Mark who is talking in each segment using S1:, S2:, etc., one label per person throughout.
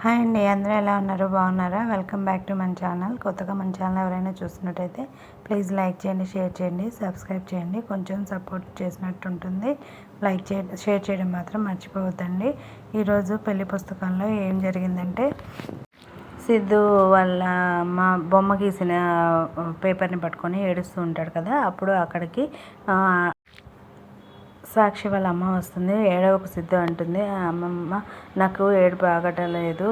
S1: Hi అండి అందరూ ఎలా ఉన్నారు? బాగున్నారా? వెల్కమ్ బ్యాక్ టు మన ఛానల్ కొత్తగా మన ఛానల్ ఎవరైనా చూస్తున్నట్టయితే ప్లీజ్ లైక్ చేయండి షేర్ చేయండి సబ్స్క్రైబ్ చేయండి. కొంచెం సపోర్ట్ చేసినట్టు ఉంటుంది లైక్ చే షేర్ చేయడం మాత్రం మర్చిపోవద్దండి. ఈరోజు పెళ్ళి పుస్తకంలో ఏం జరిగిందంటే సిద్ధు వాళ్ళ మా బొమ్మ గీసిన పేపర్ని పట్టుకొని ఏడుస్తూ ఉంటాడు కదా అప్పుడు అక్కడికి సాక్షి వాళ్ళ అమ్మ వస్తుంది. ఏడవకు సిద్ధు అంటుంది. అమ్మమ్మ నాకు ఏడుపు ఆగటలేదు.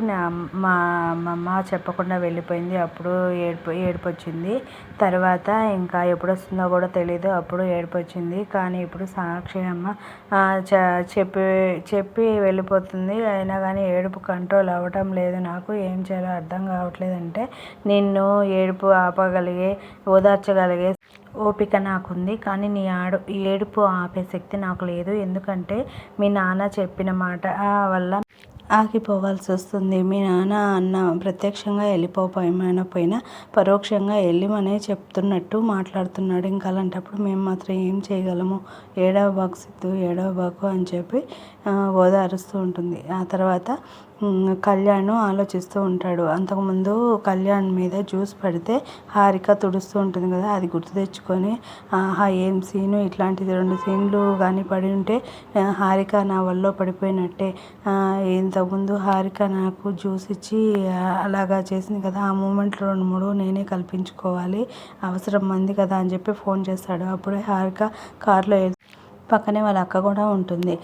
S1: మా అమ్మమ్మ చెప్పకుండా వెళ్ళిపోయింది. అప్పుడు ఏడుపు ఏడుపు వచ్చింది తర్వాత ఇంకా ఎప్పుడు వస్తుందో కూడా తెలియదు అప్పుడు ఏడుపు వచ్చింది కానీ ఇప్పుడు సాక్షి అమ్మ చెప్పి చెప్పి వెళ్ళిపోతుంది. అయినా కానీ ఏడుపు కంట్రోల్ అవ్వటం లేదు. నాకు ఏం చేయాలో అర్థం కావట్లేదు అంటే నిన్ను ఏడుపు ఆపగలిగే ఓదార్చగలిగే ఓపిక నాకుంది కానీ నీ ఆడు ఏడుపు ఆపే శక్తి నాకు లేదు. ఎందుకంటే మీ నాన్న చెప్పిన మాట వల్ల ఆగిపోవాల్సి వస్తుంది. మీ నాన్న అన్న ప్రత్యక్షంగా వెళ్ళిపోయినా పోయినా పరోక్షంగా వెళ్ళిమనే చెప్తున్నట్టు మాట్లాడుతున్నాడు. ఇంకా అలాంటప్పుడు మేము మాత్రం ఏం చేయగలము? ఏడవ బాకు సిద్ధు ఏడవ బాకు అని చెప్పి ఓదారుస్తూ ఉంటుంది. ఆ తర్వాత కళ్యాణ్ ఆలోచిస్తూ ఉంటాడు. అంతకుముందు కళ్యాణ్ మీద జ్యూస్ పడితే హారిక తుడుస్తూ ఉంటుంది కదా అది గుర్తు తెచ్చుకొని ఆహా ఏం సీను? ఇట్లాంటిది రెండు సీన్లు కానీ పడి ఉంటే హారిక నా వల్ల పడిపోయినట్టే. ఇంతకుముందు హారిక నాకు జ్యూస్ ఇచ్చి అలాగా చేసింది కదా ఆ మూమెంట్లో రెండు మూడు నేనే కల్పించుకోవాలి. అవసరం మంది కదా అని చెప్పి ఫోన్ చేస్తాడు. అప్పుడే హారిక కార్లో పక్కనే వాళ్ళ అక్క కూడా ఉంటుంది.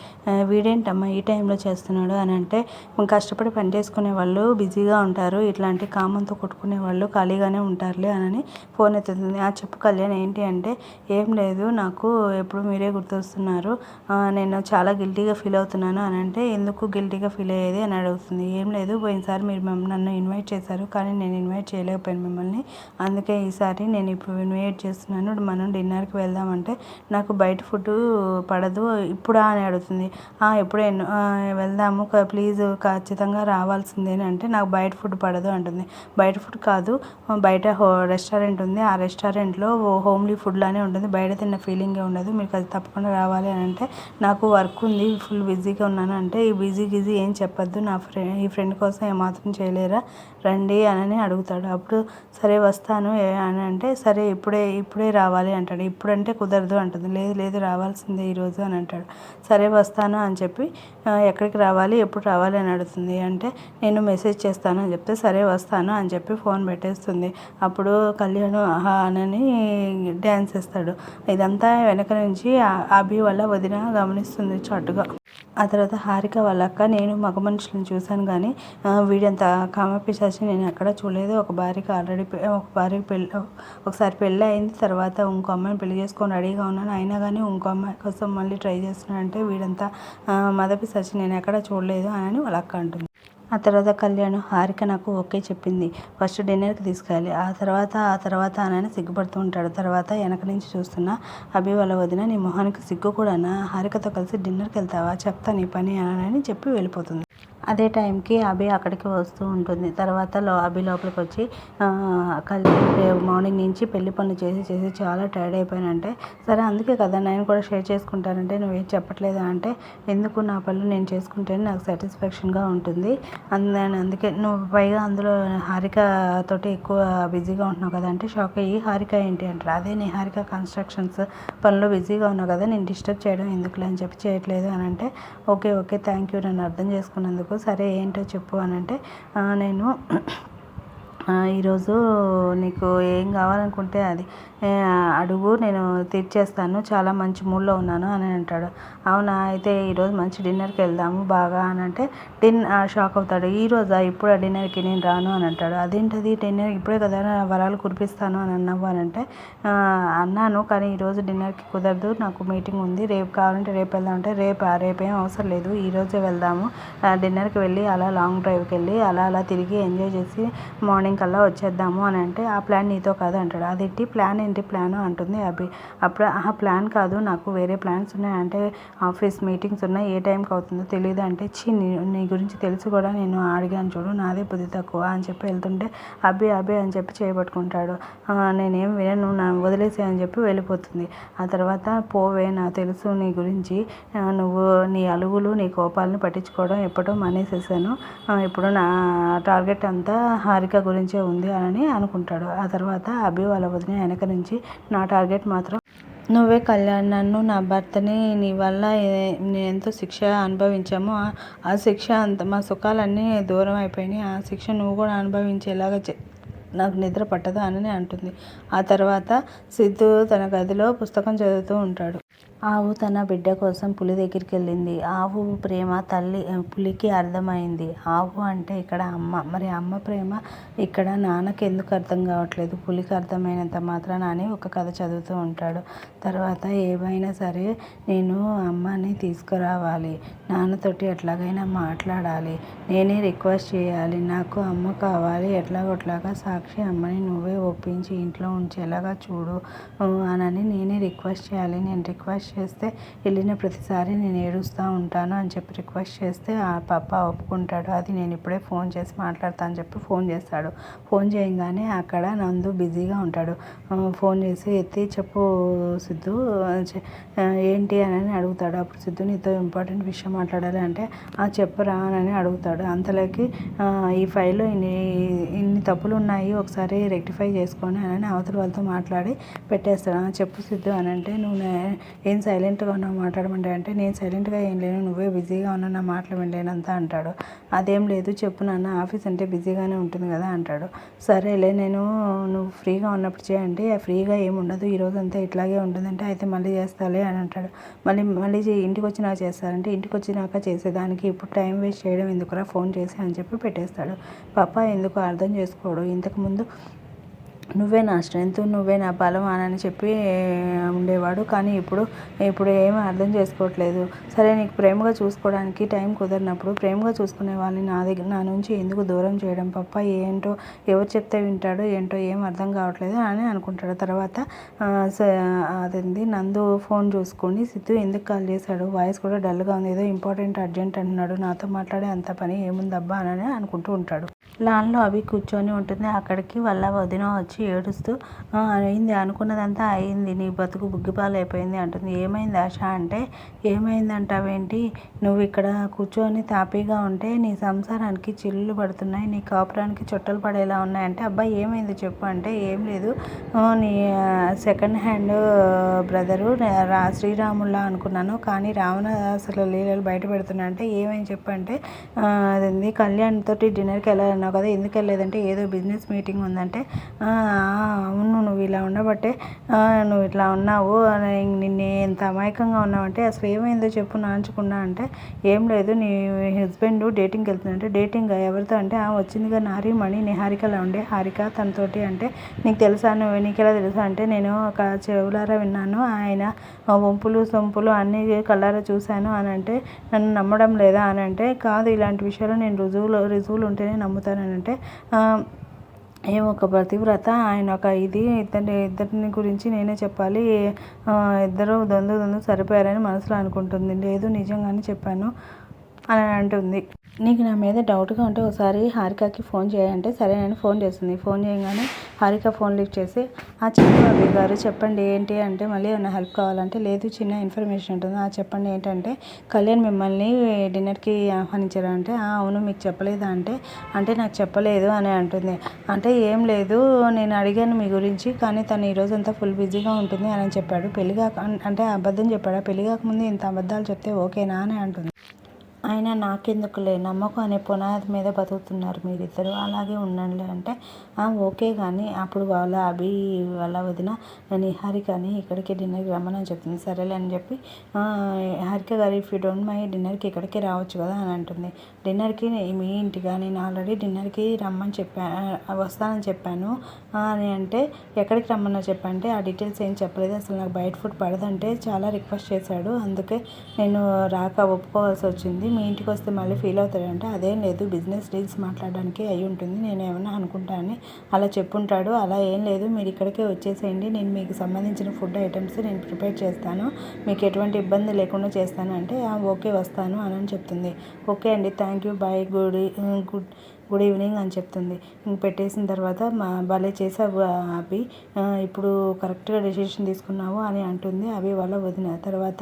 S1: వీడేంటమ్మా ఈ టైంలో చేస్తున్నాడు అని అంటే కష్టపడి పని చేసుకునే వాళ్ళు బిజీగా ఉంటారు. ఇట్లాంటి కామంతో కొట్టుకునే వాళ్ళు ఖాళీగానే ఉంటారులే అని ఫోన్ ఎత్తుతుంది. ఆ చెప్పు కళ్యాణ్ ఏంటి అంటే ఏం లేదు. నాకు ఎప్పుడు మీరే గుర్తొస్తున్నారు. నేను చాలా గిల్టీగా ఫీల్ అవుతున్నాను అని అంటే ఎందుకు గిల్టీగా ఫీల్ అయ్యేది? అని అడుగుతుంది. ఏం లేదు. పోయినసారి మీరు నన్ను ఇన్వైట్ చేశారు. కానీ నేను ఇన్వైట్ చేయలేకపోయాను మిమ్మల్ని. అందుకే ఈసారి నేను ఇప్పుడు ఇన్వైట్ చేస్తున్నాను. మనం డిన్నర్కి వెళ్దామంటే నాకు బయట ఫుడ్ పడదు. ఇప్పుడా అని అడుగుతుంది. ఎప్పుడే వెళ్దాము ప్లీజ్ ఖచ్చితంగా రావాల్సిందే అంటే నాకు బయట ఫుడ్ పడదు అంటుంది. బయట ఫుడ్ కాదు బయట హో రెస్టారెంట్ ఉంది. ఆ రెస్టారెంట్లో హోమ్లీ ఫుడ్ లానే ఉంటుంది. బయట తిన్న ఫీలింగే ఉండదు. మీకు అది తప్పకుండా రావాలి అని అంటే నాకు వర్క్ ఉంది. ఫుల్ బిజీగా ఉన్నాను అంటే ఈ బిజీ గిజీ ఏం చెప్పొద్దు. నా ఫ్రెండ్ ఈ ఫ్రెండ్ కోసం ఏమాత్రం చేయలేరా? రండి అని అడుగుతాడు. అప్పుడు సరే వస్తాను అని అంటే సరే ఇప్పుడే ఇప్పుడే రావాలి అంటాడు. ఇప్పుడంటే కుదరదు అంటుంది. లేదు లేదు రావాల్సిందే ఈరోజు అని అంటాడు. సరే వస్తాను అని చెప్పి ఎక్కడికి రావాలి? ఎప్పుడు రావాలి? అని అడుగుతుంది. అంటే నేను మెసేజ్ చేస్తాను అని చెప్తే సరే వస్తాను అని చెప్పి ఫోన్ పెట్టేస్తుంది. అప్పుడు కళ్యాణ్ ఆహా అని డ్యాన్స్ వేస్తాడు. ఇదంతా వెనక నుంచి అభి వల్ల వదిన గమనిస్తుంది చట్టుగా ఆ తర్వాత హారిక వాళ్ళ అక్క నేను మగ మనుషులను చూశాను కానీ వీడంత కామపిశాచి నేను ఎక్కడ చూడలేదు. ఒక భార్యకి ఆల్రెడీ ఒక భార్యకి పెళ్ళి ఒకసారి పెళ్ళి అయింది తర్వాత ఇంకో అమ్మాయిని పెళ్ళి చేసుకొని రెడీగా ఉన్నాను. అయినా కానీ ఇంకో అమ్మాయి కోసం మళ్ళీ ట్రై చేస్తున్నాడంటే వీడంతా మదపిశాచి నేను ఎక్కడ చూడలేదు అని వాళ్ళ అక్క అంటుంది. ఆ తర్వాత కళ్యాణ్ హారిక నాకు ఓకే చెప్పింది. ఫస్ట్ డిన్నర్కి తీసుకెళ్ళాలి ఆ తర్వాత ఆ తర్వాత అనని సిగ్గుపడుతూ ఉంటాడు. తర్వాత వెనక నుంచి చూస్తున్న అభి వాళ్ళ వదిన నీ మొహానికి సిగ్గు కూడా హారికతో కలిసి డిన్నర్కి వెళ్తావా? చెప్తా నీ పని అనని చెప్పి వెళ్ళిపోతుంది. అదే టైంకి అభి అక్కడికి వస్తూ ఉంటుంది. తర్వాత లో అభి లోపలికి వచ్చి కలిసి మార్నింగ్ నుంచి పెళ్ళి పనులు చేసి చేసి చాలా టైర్డ్ అయిపోయానంటే సరే అందుకే కదా నేను కూడా షేర్ చేసుకుంటానంటే నువ్వేం చెప్పట్లేదు అంటే ఎందుకు నా పనులు నేను చేసుకుంటేనే నాకు సాటిస్ఫాక్షన్గా ఉంటుంది. అందు అందుకే నువ్వు పైగా అందులో హారిక తోటి ఎక్కువ బిజీగా ఉంటున్నావు కదా అంటే షాక్ అయ్యి హారిక ఏంటి అంటారు? అదే నీ హారిక కన్స్ట్రక్షన్స్ పనిలో బిజీగా ఉన్నావు కదా నేను డిస్టర్బ్ చేయడం ఎందుకులే అని చెప్పి చేయట్లేదు అని అంటే ఓకే ఓకే థ్యాంక్ యూ నన్ను అర్థం చేసుకున్నందుకు సరే ఏంటో చెప్పు అని అంటే నేను ఈరోజు నీకు ఏం కావాలనుకుంటే అది. అడుగు నేను తెచ్చేస్తాను. చాలా మంచి మూడ్లో ఉన్నాను అని అంటాడు. అవునా? అయితే ఈరోజు మంచి డిన్నర్కి వెళ్దాము బాగా అని అంటే డిన్ షాక్ అవుతాడు. ఈరోజా ఇప్పుడు ఆ డిన్నర్కి నేను రాను అని అంటాడు. అదేంటది? డిన్నర్ ఇప్పుడే కదా వరాలు కురిపిస్తాను అని అన్నావు అని అంటే అన్నాను. కానీ ఈరోజు డిన్నర్కి కుదరదు. నాకు మీటింగ్ ఉంది. రేపు కావాలంటే రేపు వెళ్దామంటే రేపు రేపేం అవసరం లేదు. ఈరోజే వెళ్దాము. డిన్నర్కి వెళ్ళి అలా లాంగ్ డ్రైవ్కి వెళ్ళి అలా అలా తిరిగి ఎంజాయ్ చేసి మార్నింగ్ కల్లా వచ్చేద్దాము అని అంటే ఆ ప్లాన్ నీతో కాదు అంటాడు. అదేంటి ప్లాన్ ఏంటి? ప్లాన్ అంటుంది అభి. అప్పుడు ఆ ప్లాన్ కాదు. నాకు వేరే ప్లాన్స్ ఉన్నాయి. అంటే ఆఫీస్ మీటింగ్స్ ఉన్నాయి. ఏ టైంకి అవుతుందో తెలియదు అంటే ఛీ నీ నీ గురించి తెలిసి కూడా నేను అడిగాను చూడు. నాదే బుద్ధి తక్కువ అని చెప్పి వెళ్తుంటే అబ్బే అబ్బే అని చెప్పి చేయబట్టుకుంటాడు నేనేం వినను. నా వదిలేసే అని చెప్పి వెళ్ళిపోతుంది. ఆ తర్వాత పోవే నాకు తెలుసు నీ గురించి. నువ్వు నీ అలుగులు నీ కోపాలను పట్టించుకోవడం ఎప్పుడో మానేసేసాను ఇప్పుడు నా టార్గెట్ అంతా హారిక గురించి ఉంది అని అనుకుంటాడు. ఆ తర్వాత అభి వాళ్ళ వదిన వెనక నుంచి నా టార్గెట్ మాత్రం నువ్వే కళ్యాణ్. నన్ను నా భర్తని నీ వల్ల నేను ఎంతో శిక్ష అనుభవించామో ఆ- శిక్ష అంత మా సుఖాలన్నీ దూరం అయిపోయినాయి. ఆ శిక్ష నువ్వు కూడా అనుభవించేలాగా నాకు నిద్ర పట్టదు అని అంటుంది. ఆ తర్వాత సిద్ధు తన గదిలో పుస్తకం చదువుతూ ఉంటాడు. ఆవు తన బిడ్డ కోసం పులి దగ్గరికి వెళ్ళింది ఆవు ప్రేమ తల్లి పులికి అర్థమైంది. ఆవు అంటే ఇక్కడ అమ్మ. మరి అమ్మ ప్రేమ ఇక్కడ నాన్నకి ఎందుకు అర్థం కావట్లేదు? పులికి అర్థమైనంత మాత్రాన అని ఒక కథ చదువుతూ ఉంటాడు. తర్వాత ఏమైనా సరే నేను అమ్మని తీసుకురావాలి. నాన్నతోటి ఎట్లాగైనా మాట్లాడాలి. నేనే రిక్వెస్ట్ చేయాలి. నాకు అమ్మ కావాలి. ఎట్లాగొట్లాగా సాక్షి అమ్మని నువ్వే ఒప్పించి ఇంట్లో ఉంచేలాగా చూడు అని నేనే రిక్వెస్ట్ చేయాలి. నేను రిక్వెస్ట్ చేస్తే వెళ్ళిన ప్రతిసారి నేను ఏడుస్తూ ఉంటాను అని చెప్పి రిక్వెస్ట్ చేస్తే ఆ పాప ఒప్పుకుంటాడు. అది నేను ఇప్పుడే ఫోన్ చేసి మాట్లాడతా అని చెప్పి ఫోన్ చేస్తాడు. ఫోన్ చేయగానే అక్కడ నందు బిజీగా ఉంటాడు. ఫోన్ చేసి ఎత్తి చెప్పు సిద్ధు ఏంటి అని అడుగుతాడు. అప్పుడు సిద్ధు నీతో ఇంపార్టెంట్ విషయం మాట్లాడాలి అంటే ఆ చెప్పురా అని అడుగుతాడు. అంతలోకి ఈ ఫైల్లో ఇన్ని ఇన్ని తప్పులు ఉన్నాయి ఒకసారి రెక్టిఫై చేసుకొని అని అవతల వాళ్ళతో మాట్లాడి పెట్టేస్తాడు. "ఆ, చెప్పు సిద్ధు అని అంటే నువ్వు ఏం నేను సైలెంట్గా ఉన్నావు మాట్లాడమంటే అంటే నేను సైలెంట్గా ఏం లేను నువ్వే బిజీగా ఉన్నా నా మాటలు వినలేనంతా అంటాడు. అదేం లేదు చెప్పు నాన్న ఆఫీస్ అంటే బిజీగానే ఉంటుంది కదా అంటాడు. సరేలే నేను నువ్వు ఫ్రీగా ఉన్నప్పుడు చేయండి ఫ్రీగా ఏమి ఉండదు ఈ అంతా ఇట్లాగే ఉంటుందంటే అయితే మళ్ళీ చేస్తాలే అని అంటాడు. మళ్ళీ మళ్ళీ ఇంటికి వచ్చినాక చేస్తారంటే ఇంటికి వచ్చినాక చేసేదానికి ఇప్పుడు టైం వేస్ట్ చేయడం ఎందుకురా ఫోన్ చేసి అని చెప్పి పెట్టేస్తాడు. పాప ఎందుకు అర్థం చేసుకోడు? ఇంతకుముందు నువ్వే నా స్ట్రెంత్ నువ్వే నా బలం అని చెప్పి ఉండేవాడు. కానీ ఇప్పుడు ఇప్పుడు ఏమీ అర్థం చేసుకోవట్లేదు. సరే నీకు ప్రేమగా చూసుకోవడానికి టైం కుదరినప్పుడు ప్రేమగా చూసుకునే వాళ్ళని నా దగ్గర నా నుంచి ఎందుకు దూరం చేయడం? పప్ప ఏంటో ఎవరు చెప్తే వింటాడో ఏంటో ఏం అర్థం కావట్లేదు అని అనుకుంటాడు. తర్వాత స- అదేంది నందు ఫోన్ చూసుకొని సిద్ధు ఎందుకు కాల్ చేశాడు? వాయిస్ కూడా డల్గా ఉంది. ఏదో ఇంపార్టెంట్ అర్జెంట్ అంటున్నాడు. నాతో మాట్లాడే అంత పని ఏముందబ్బా అని అనుకుంటూ ఉంటాడు. లాన్లో అవి కూర్చొని ఉంటుంది. అక్కడికి వాళ్ళ వదిన వచ్చి ఏడుస్తూ అయింది అనుకున్నదంతా అయింది. నీ బతుకు బుగ్గిపాలు అయిపోయింది అంటుంది. ఏమైంది ఆశ అంటే ఏమైంది అంటావేంటి నువ్వు ఇక్కడ కూర్చొని తాపీగా ఉంటే నీ సంసారానికి చిల్లులు పడుతున్నాయి. నీ కాపురానికి చుట్టలు పడేలా ఉన్నాయంటే అబ్బాయి ఏమైంది చెప్పు అంటే ఏం లేదు. నీ సెకండ్ హ్యాండ్ బ్రదరు రా శ్రీరాముల్లా అనుకున్నాను. కానీ రావణాసుల లీలలు బయట పెడుతున్నా అంటే ఏమైంది చెప్పంటే అంటే అదేంది కళ్యాణ్ తోటి డిన్నర్కి అన్నావు కదా ఎందుకు వెళ్ళలేదంటే ఏదో బిజినెస్ మీటింగ్ ఉందంటే అవును నువ్వు ఇలా ఉండబట్టే నువ్వు ఇట్లా ఉన్నావు అని నిన్ను ఎంత అమాయకంగా ఉన్నావంటే అసలు ఏమైందో చెప్పు నాంచుకున్నా అంటే ఏం లేదు నీ హస్బెండ్ డేటింగ్కి వెళ్తున్నాడంటే డేటింగ్ ఎవరితో? అంటే వచ్చిందిగా నారి మణి నిహారికలా ఉండే హారిక తనతోటి అంటే నీకు తెలుసా నువ్వు ఎలా తెలుసా అంటే నేను ఒక చెవులారా విన్నాను ఆయన వంపులు సొంపులు అన్నీ కళ్ళారా చూశాను అని అంటే నన్ను నమ్మడం లేదా? అని అంటే కాదు ఇలాంటి విషయాలు నేను రుజువులు రుజువులు ఉంటేనే నమ్ముతాను చెప్తానంటే అంటే ఒక పతివ్రత ఆయన ఒక ఇది ఇద్దరి ఇద్దరిని గురించి నేనే చెప్పాలి ఇద్దరు దొందు దొందు సరిపోయారని మనసులో అనుకుంటుంది. లేదు నిజంగానే చెప్పాను అని అంటుంది నీకు నా మీద డౌట్గా ఉంటే ఒకసారి హారికకి ఫోన్ చేయంటే సరే నేను ఫోన్ చేస్తుంది. ఫోన్ చేయగానే హారిక ఫోన్ లిఫ్ట్ చేసి ఆ చిన్నబాబు గారు చెప్పండి ఏంటి? అంటే మళ్ళీ ఏమైనా హెల్ప్ కావాలంటే లేదు చిన్న ఇన్ఫర్మేషన్ ఉంటుంది. ఆ చెప్పండి ఏంటంటే కళ్యాణ్ మిమ్మల్ని డిన్నర్కి ఆహ్వానించారంటే "ఆ, అవును మీకు చెప్పలేదా? అంటే అంటే నాకు చెప్పలేదు అని అంటుంది. అంటే ఏం లేదు నేను అడిగాను మీ గురించి కానీ తను ఈరోజు అంతా ఫుల్ బిజీగా ఉంటుంది అని చెప్పాడు. పెళ్ళి కాక అంటే అబద్ధం చెప్పాడు? పెళ్ళి కాకముందు ఇంత అబద్ధాలు చెప్తే ఓకేనా? అని అంటుంది. అయినా నాకెందుకులే నమ్మకం అనే పునాది మీద బతుకుతున్నారు మీరిద్దరూ. అలాగే ఉండండి అంటే ఓకే కానీ అప్పుడు వాళ్ళ అభి వాళ్ళ వదిన నిహారికని ఇక్కడికి డిన్నర్కి రమ్మని చెప్తుంది సరేలే అని చెప్పి హారిక గారు ఇఫ్ యూ డోంట్ మై డిన్నర్కి ఇక్కడికి రావచ్చు కదా అని అంటుంది. డిన్నర్కి మీ ఇంటిగా నేను ఆల్రెడీ డిన్నర్కి రమ్మని చెప్పా వస్తానని చెప్పాను. అని అంటే ఎక్కడికి రమ్మన్నా చెప్పంటే ఆ డీటెయిల్స్ ఏం చెప్పలేదు. అసలు నాకు బయట ఫుడ్ పడదంటే చాలా రిక్వెస్ట్ చేశాడు. అందుకే నేను రాక ఒప్పుకోవాల్సి వచ్చింది. మీ ఇంటికి వస్తే మళ్ళీ ఫీల్ అవుతాడంటే. అదేం లేదు బిజినెస్ డీల్స్ మాట్లాడడానికి అయి ఉంటుంది. నేను ఏమన్నా అనుకుంటానని అలా చెప్పుంటాడు. అలా ఏం లేదు. మీరు ఇక్కడికే వచ్చేసేయండి. నేను మీకు సంబంధించిన ఫుడ్ ఐటమ్స్ నేను ప్రిపేర్ చేస్తాను. మీకు ఎటువంటి ఇబ్బంది లేకుండా చేస్తాను. అంటే ఓకే వస్తాను అని చెప్తుంది. ఓకే అండి. Thank you. Bye. Good good good evening అని చెప్తుంది. ఇంక పెట్టేసిన తర్వాత మా భలే చేసావు అభి ఇప్పుడు కరెక్ట్గా డెసిషన్ తీసుకున్నావు అని అంటుంది. అభి వాళ్ళ వదిన. తర్వాత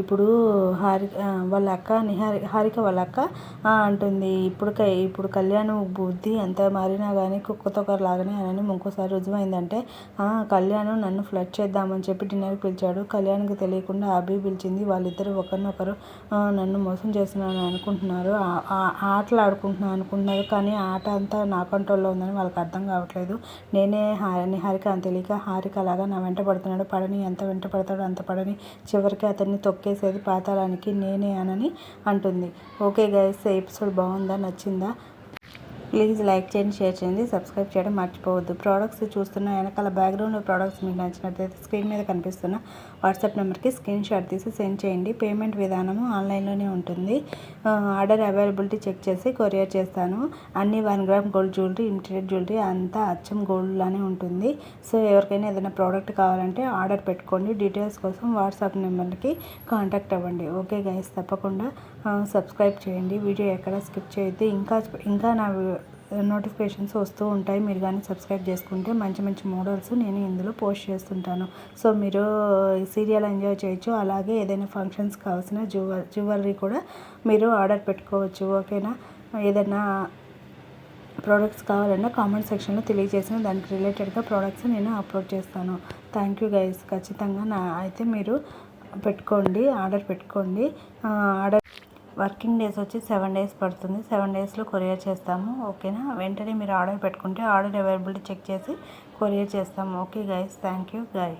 S1: ఇప్పుడు హారిక వాళ్ళ అక్క నిహారి హారిక వాళ్ళ అక్క అంటుంది ఇప్పుడు ఇప్పుడు కళ్యాణ్ బుద్ధి ఎంత మారినా కానీ కుక్కతో లాగానే అని ఇంకోసారి రుజువైందంటే కళ్యాణ్ నన్ను ఫ్లడ్ చేద్దామని చెప్పి డిన్నర్కి పిలిచాడు. కళ్యాణ్కి తెలియకుండా అభి పిలిచింది వాళ్ళిద్దరు ఒకరినొకరు నన్ను మోసం చేస్తున్నాను అనుకుంటున్నారు. ఆటలు ఆడుకుంటున్నాను అనుకుంటున్నారు కానీ ఆట అంతా నా కంట్రోల్లో ఉందని వాళ్ళకి అర్థం కావట్లేదు. నేనే నిహారిక అని తెలియక హారిక అలాగా నా వెంట పడుతున్నాడు. పడని ఎంత వెంట పడతాడో అంత పడని చివరికి అతన్ని నన్ను తొక్కేసేది పాతాళానికి నేనే అనని అంటుంది. ఓకే గైస్ ఎపిసోడ్ బాగుందా? నచ్చిందా? ప్లీజ్ లైక్ చేయండి షేర్ చేయండి సబ్స్క్రైబ్ చేయడం మర్చిపోవద్దు. ప్రోడక్ట్స్ చూస్తున్న వెనకాల బ్యాక్గ్రౌండ్ ప్రోడక్ట్స్ మీకు నచ్చినట్లయితే స్క్రీన్ మీద కనిపిస్తున్న వాట్సాప్ నెంబర్కి స్క్రీన్ షాట్ తీసి సెండ్ చేయండి. పేమెంట్ విధానము ఆన్లైన్లోనే ఉంటుంది. ఆర్డర్ అవైలబిలిటీ చెక్ చేసి కొరియర్ చేస్తాను. అన్ని one gram gold jewellery imitated jewellery అంతా అచ్చం గోల్డ్లానే ఉంటుంది. సో ఎవరికైనా ఏదైనా ప్రోడక్ట్ కావాలంటే ఆర్డర్ పెట్టుకోండి. డీటెయిల్స్ కోసం వాట్సాప్ నెంబర్కి కాంటాక్ట్ అవ్వండి. ఓకే గైస్ తప్పకుండా సబ్స్క్రైబ్ చేయండి. వీడియో ఎక్కడ స్కిప్ చేయొద్దు. ఇంకా ఇంకా నా నోటిఫికేషన్స్ వస్తూ ఉంటాయి. మీరు కానీ సబ్స్క్రైబ్ చేసుకుంటే మంచి మంచి మోడల్స్ నేను ఇందులో పోస్ట్ చేస్తుంటాను. సో మీరు సీరియల్ ఎంజాయ్ చేయొచ్చు. అలాగే ఏదైనా ఫంక్షన్స్ కావాల్సిన జ్యువెల్ జ్యువెలరీ కూడా మీరు ఆర్డర్ పెట్టుకోవచ్చు. ఓకేనా ఏదైనా ప్రోడక్ట్స్ కావాలన్నా కామెంట్ సెక్షన్లో తెలియజేసిన దానికి రిలేటెడ్గా ప్రోడక్ట్స్ నేను అప్లోడ్ చేస్తాను. థ్యాంక్ యూ గైస్ ఖచ్చితంగా నా అయితే మీరు పెట్టుకోండి ఆర్డర్ పెట్టుకోండి. ఆర్డర్ వర్కింగ్ డేస్ వచ్చి సెవెన్ డేస్ పడుతుంది. సెవెన్ డేస్లో కొరియర్ చేస్తాము. ఓకేనా? వెంటనే మీరు ఆర్డర్ పెట్టుకుంటే ఆర్డర్ అవైలబిలిటీ చెక్ చేసి కొరియర్ చేస్తాము. Okay guys thank you guy